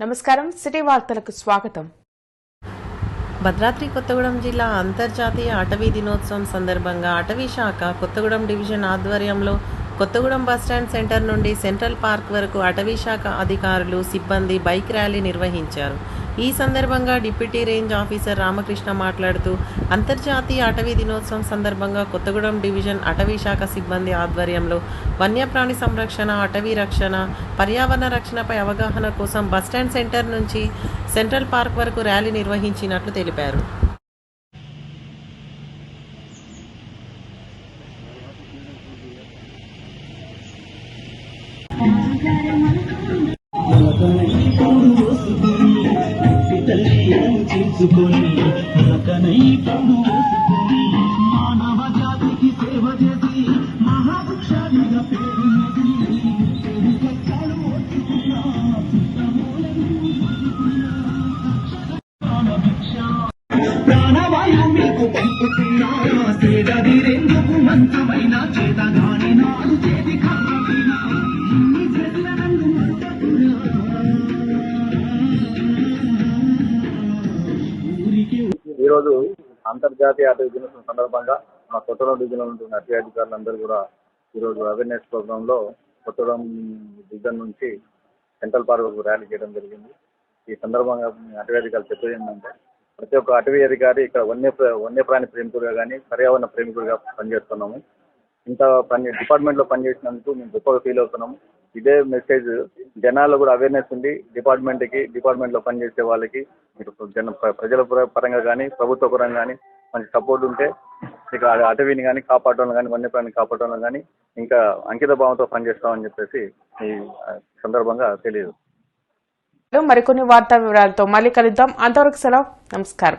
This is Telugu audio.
నమస్కారం. సిటీ వార్తలకు స్వాగతం. భద్రాద్రి కొత్తగూడెం జిల్లా అంతర్జాతీయ అటవీ దినోత్సవం సందర్భంగా అటవీ శాఖ కొత్తగూడెం డివిజన్ ఆధ్వర్యంలో కొత్తగూడెం బస్టాండ్ సెంటర్ నుండి సెంట్రల్ పార్క్ వరకు అటవీ శాఖ అధికారులు సిబ్బంది బైక్ ర్యాలీ నిర్వహించారు. ఈ సందర్భంగా డిప్యూటీ రేంజ్ ఆఫీసర్ రామకృష్ణ మాట్లాడుతూ అంతర్జాతీయ అటవీ దినోత్సవం సందర్భంగా కొత్తగూడెం డివిజన్ అటవీ శాఖ సిబ్బంది ఆధ్వర్యంలో వన్యప్రాణి సంరక్షణ అటవీ రక్షణ పర్యావరణ రక్షణపై అవగాహన కోసం బస్టాండ్ సెంటర్ నుంచి సెంట్రల్ పార్క్ వరకు ర్యాలీ నిర్వహించినట్లు తెలిపారు. చేసుకొని మనకనై పొడు. వేసుకొని మానవ జాతికి సేవ చేసి మహావృక్షాలుగా పేరు ప్రాణవాయువు మీకు పంపుతున్నా. సేదీరెందుకు మంచమైన చే అంతర్జాతీయ అటవీ దినోత్సవం సందర్భంగా మా కొత్తగూడెం డివిజన్లో ఉంటున్న అటవీ అధికారులందరూ కూడా ఈరోజు అవేర్నెస్ ప్రోగ్రాంలో కొత్తగూడెం డివిజన్ నుంచి సెంట్రల్ పార్క్ వరకు ర్యాలీ చేయడం జరిగింది. ఈ సందర్భంగా అటవీ అధికారులు చెప్పేది ఏంటంటే ప్రతి ఒక్క అటవీ అధికారి ఇక్కడ వన్య వన్యప్రాణి ప్రేమికుడిగా కానీ పర్యావరణ ప్రేమికుడిగా పనిచేస్తున్నాము. ఇంత పని డిపార్ట్మెంట్లో పనిచేసినందుకు మేము గొప్పగా ఫీల్ అవుతున్నాము. ఇదే మెసేజ్ జనాల్లో కూడా అవేర్నెస్ ఉంది డిపార్ట్మెంట్కి డిపార్ట్మెంట్లో పనిచేసే వాళ్ళకి మీరు జన ప్ర- ప్రజల పరంగా కానీ ప్రభుత్వ పరంగా కానీ మంచి సపోర్ట్ ఉంటే ఇక అటవీని కానీ కాపాడటం కానీ వన్యప్రాణిని కాపాడటం కానీ ఇంకా అంకిత భావంతో పనిచేస్తామని చెప్పేసి ఈ సందర్భంగా తెలియదు. మరికొన్ని వార్తా వివరాలతో మళ్ళీ కలుద్దాం. అంతవరకు సెలవు. నమస్కారం.